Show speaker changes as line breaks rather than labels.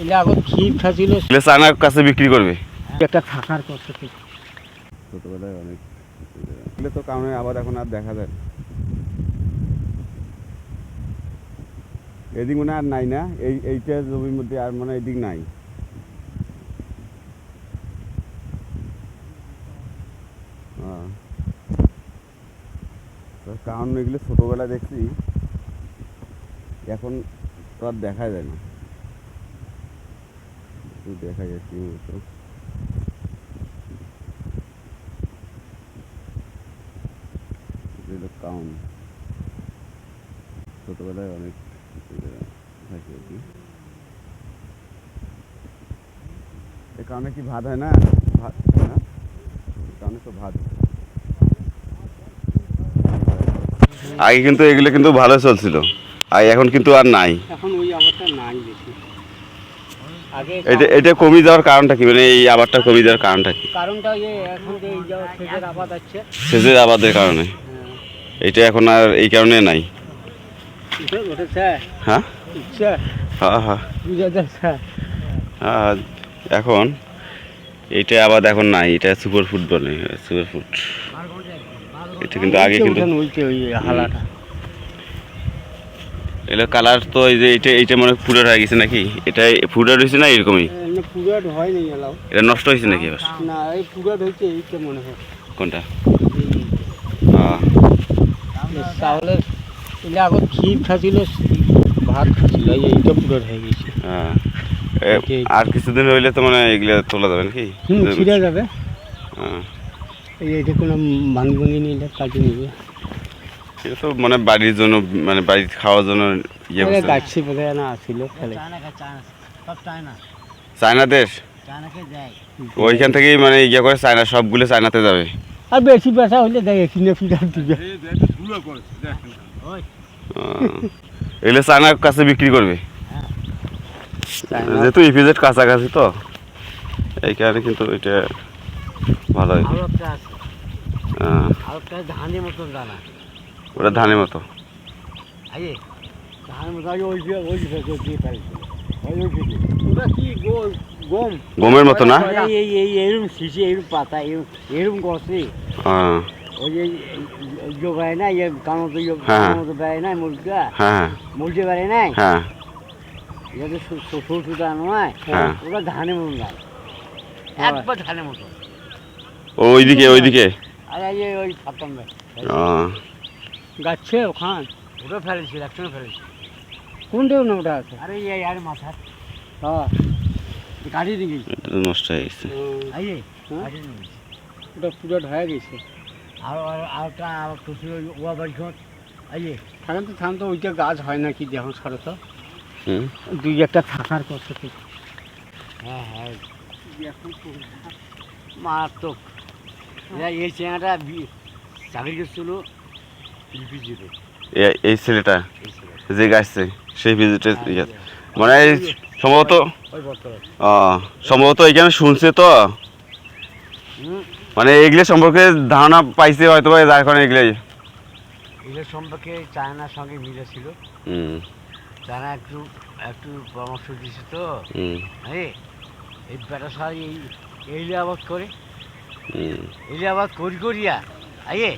এলে খাচ্ছিল
এগুলো চায়নার কাছে বিক্রি করবে।
একটা থাকার ছিল।
ছোটবেলায় অনেক এগুলো তো কারণে আবার এখন আর দেখা যায় না। এদিক মনে আর নাই না? এই এইটা জমির মধ্যে আর মানে এদিক নাই। হ্যাঁ। তো কারণ এগুলো ছোটবেলায় দেখছি। এখন তো আর দেখা যায় না। একটু দেখা যাচ্ছে মতো এগুলো কাউন ছোটবেলায় অনেক থাকে আর কি। এ কারণে কি ভাত হয় না? ভাত না? কারণে তো ভাত। আগে কিন্তু এগুলো কিন্তু ভালো চলছিল। আর এখন কিন্তু আর নাই।
এখন ওই আবারটা নাই বেশি।
এটা এটা কমে যাওয়ার কারণটা কি? মানে এই আবারটা কমে যাওয়ার কারণটা কি?
কারণটা এখন যে সেচের আবাদ আছে।
সেচের আবাদের কারণে।
হ্যাঁ।
এটা এখন আর এই কারণে নাই। হ্যাঁ? হ্যাঁ হ্যাঁ। আর এখন এইটা আবার এখন নাই। এটা সুপার ফুড বলে সুপার ফুড। এটা কিন্তু আগে কিন্তু এগুলো কালার তো এই যে এইটা এইটা মনে ফুডার হয়ে গেছে নাকি? এটা ফুডার হয়েছে না এরকমই?
পুরাট হয় নাই এলাও।
এটা নষ্ট হয়েছে নাকি এবার?
না এই পুরাট হয়েছে এইটা মনে হয়।
কোনটা?
এই-
আহ,
এই চাউলের এলে খাচ্ছিল ভাত খাচ্ছিল এইটা পুরাট হয়ে গেছে। Okay.
আর কিছুদিন হইলে তো মানে এগুলো তোলা যাবে নাকি?
ছিঁড়ে যাবে।
আহ,
এই এইটা কোনো ভাঙি ভাঙি নিলে কাটি নিবে।
তো মানে বাড়ির জন্য মানে বাড়ির খাওয়ার জন্য ইয়ে করছে।
গাছছি বোধহয় না আসছিল ফেলে
চায়না দেশ? ওইখান থেকেই মানে ইয়ে করে চায়না সবগুলো চায়নাতে যাবে।
আর বেশি পেশা হইলে দেয় কিনে ফিরার দিবে
এগুলো চায়নার কাছে বিক্রি করবে?
চায়না
যেহেতু ইপিজেড কাছাকাছি তো এই কারণে কিন্তু এটা
একটা ধানের মতন দানা।
ওটা ধানের মতো।
মতো
গমের মতো না?
এই এই এই এরম শিশি এরম পাতা এরম এরম গছে ওই যে জোগায় না ইয়ে কানো তো
হ্যাঁ।
কানো তো বেড়ায় না মুরগা
হ্যাঁ।
মুরগি বেড়ায় নাই?
হ্যাঁ।
এটা তো নয়।
হ্যাঁ।
ওটা ধানের মতন দাম একবার ধানের মতো।
ওইদিকে ওইদিকে?
আর ওই ফাতাম
আহ,
গাছে ওখান। ওটা ফেলেছি একসঙ্গে ফেলেছি। কোনটা না ওটা আছে? আরে এই আর মাথা হ্যাঁ। কাটি দিয়ে গেছি।
নষ্ট হয়ে গেছে।
আইয়ে ওটা পুরো হয়ে? গেছে। আর আরটা আর কিছু ওয়া বাড়ি ঘর। আইয়ে থাকেন তো থাম তো ওইটা গাছ হয় না কি দেখো সরো তো দুই একটা থাকার কথা তো। হ্যাঁ হ্যাঁ মারাত্মক। এই চেনাটা চাকরি করছিল
এই ছেলেটা যে গাছছে সেই ভিজিটে মানে সম্ভবত
ওই বর্তমান।
আহ, সম্ভবত এখানে শুনছে তো। মানে এগুলো সম্পর্কে ধারণা পাইছে হয়তো যার কারণে এগুলো
এদের সম্পর্কে চায়নার সঙ্গে মিলে ছিল।
হুম।
চায়না একটু একটু পরামর্শ দিয়েছে তো। হ্যাঁ এই বেটা সার এই এইলে আবাদ করে।
হুম।
এইলে আবাদ করি করিয়া আইয়ে